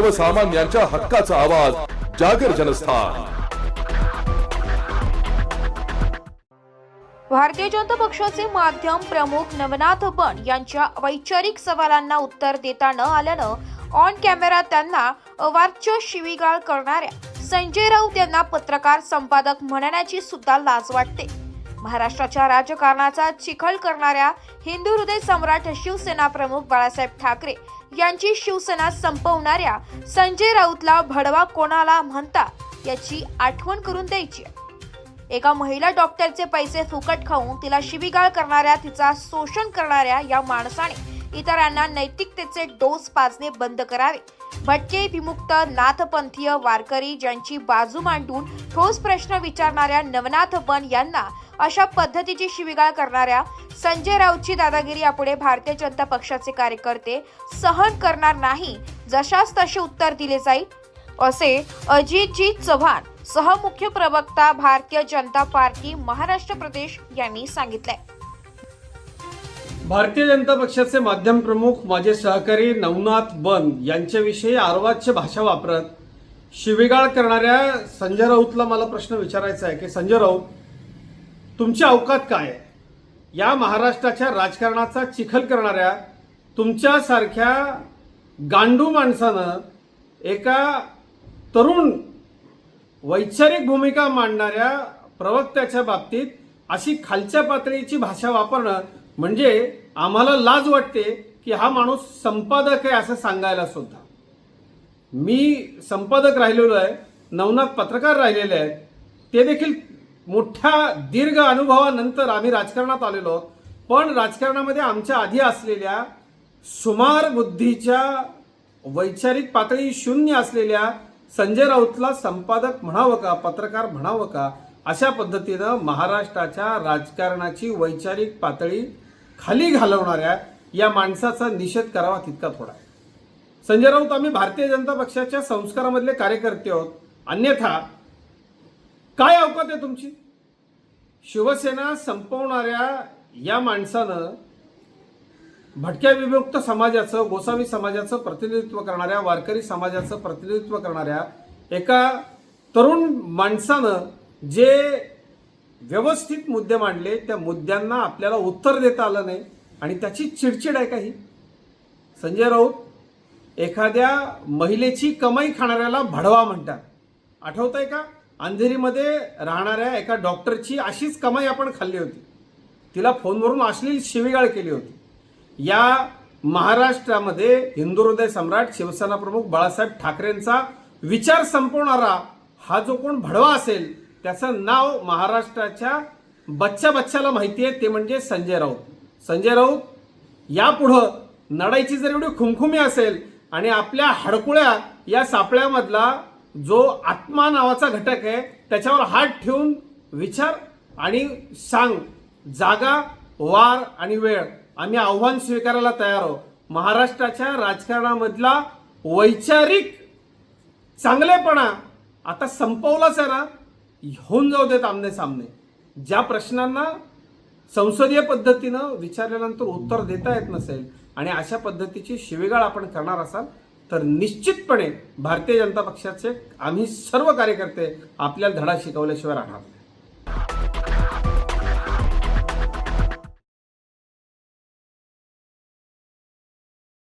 सर्वसामान्यांच्या हक्काचा आवाज जागर जनस्थान. भारतीय जनता पक्षाचे माध्यम प्रमुख नवनाथ बन यांच्या वैचारिक सवालांना उत्तर देता न आल्यानं ऑन कॅमेरा त्यांना अवाच्य शिवीगाळ करणाऱ्या संजय राऊत यांना पत्रकार संपादक म्हणण्याची सुद्धा लाज वाटते. महाराष्ट्राच्या राजकारणाचा चिखल करणाऱ्या हिंदू हृदय सम्राट शिवसेना प्रमुख बाळासाहेब ठाकरे यांची शिवसेना संपवणाऱ्या संजय राऊतला भडवा कोणाला म्हणता याची आठवण करून द्यायची एका महिला डॉक्टरचे पैसे फुकट खाऊन तिला शिबिगाळ करणाऱ्या तिचा शोषण करणाऱ्या या माणसाने इतरांना नैतिकतेचे डोस पाजणे बंद करावे. भटके विमुक्त नाथपंथीय वारकरी ज्यांची बाजू मांडून ठोस प्रश्न विचारणाऱ्या नवनाथ बन यांना अशा पद्धतीची शिवीगाळ करणाऱ्या संजय राऊतची दादागिरी यापुढे भारतीय जनता पक्षाचे कार्यकर्ते सहन करणार नाही जशास तसे उत्तर दिले जाईल. असे अजितजी चव्हाण सहमुख्य प्रवक्ता भारतीय जनता पार्टी महाराष्ट्र प्रदेश यांनी सांगितलंय. भारतीय जनता पक्षाचे माध्यम प्रमुख माझे सहकारी नवनाथ बन यांच्याविषयी आर्वाच्य भाषा वापरत शिवीगाळ करणाऱ्या संजय राऊतला मला प्रश्न विचारायचा आहे की संजय राऊत तुमची अवकात काय आहे? या महाराष्ट्राच्या राजकारणाचा चिखल करणाऱ्या तुमच्यासारख्या गांडू माणसानं एका तरुण वैचारिक भूमिका मांडणाऱ्या प्रवक्त्याच्या बाबतीत अशी खालच्या पातळीची भाषा वापरणं म्हणजे आम्हाला लाज वाटते की हा माणूस संपादक आहे असं सांगायला सुद्धा. मी संपादक राहिलेलो आहे नवनाथ पत्रकार राहिलेले आहेत ते देखील मोठ्या दीर्घ अनुभवानंतर आम्ही राजकारणात आलेलो आहोत. पण राजकारणामध्ये आमच्या आधी असलेल्या सुमार बुद्धीच्या वैचारिक पातळी शून्य असलेल्या संजय राऊतला संपादक म्हणावं का पत्रकार म्हणावं का अशा पद्धतीनं महाराष्ट्राच्या राजकारणाची वैचारिक पातळी खाली घालवणाऱ्या या माणसाचा निषेध करावा तितका थोडा संजय राऊत आम्ही भारतीय जनता पक्षाच्या संस्कारामधले कार्यकर्ते आहोत. अन्यथा काय अवकात आहे तुमची? शिवसेना संपवणाऱ्या या माणसानं भटक्या विमुक्त समाजाचं गोसावी समाजाचं प्रतिनिधित्व करणाऱ्या वारकरी समाजाचं प्रतिनिधित्व करणाऱ्या एका तरुण माणसानं जे व्यवस्थित मुद्दे मांडले त्या मुद्द्यांना आपल्याला उत्तर देता आलं नाही आणि त्याची चिडचिड आहे काही संजय राऊत एखाद्या महिलेची कमाई खाणाऱ्याला भडवा म्हणतात. आठवत आहे का? अंधेरीमध्ये राहणाऱ्या एका डॉक्टरची अशीच कमाई आपण खाल्ली होती. तिला फोनवरून अश्लील शिवीगाळ केली होती. या महाराष्ट्रामध्ये हिंदू हृदय सम्राट शिवसेना प्रमुख बाळासाहेब ठाकरेंचा विचार संपवणारा हा जो कोण भडवा असेल त्याचं नाव महाराष्ट्राच्या बच्चा बच्चाला माहिती आहे ते म्हणजे संजय राऊत. संजय राऊत यापुढं नडायची जर एवढी खुमखुमी असेल आणि आपल्या हडकुळ्या या सापळ्यामधला जो आत्मा नावाचा घटक आहे त्याच्यावर हात ठेवून विचार आणि सांग. जागा वार आणि वेळ. आम्ही आव्हान स्वीकारायला तयार आहोत. महाराष्ट्राच्या राजकारणामधला वैचारिक चांगलेपणा आता संपवलाच आहे ना होऊन जाऊ देत आमने सामने. ज्या प्रश्नांना संसदीय पद्धतीनं विचारल्यानंतर उत्तर देता येत नसेल आणि अशा पद्धतीची शिवेगाळ आपण करणार असाल तर निश्चितपणे भारतीय जनता पक्षाचे आम्ही सर्व कार्यकर्ते आपल्याला धडा शिकवल्याशिवाय राहणार नाही.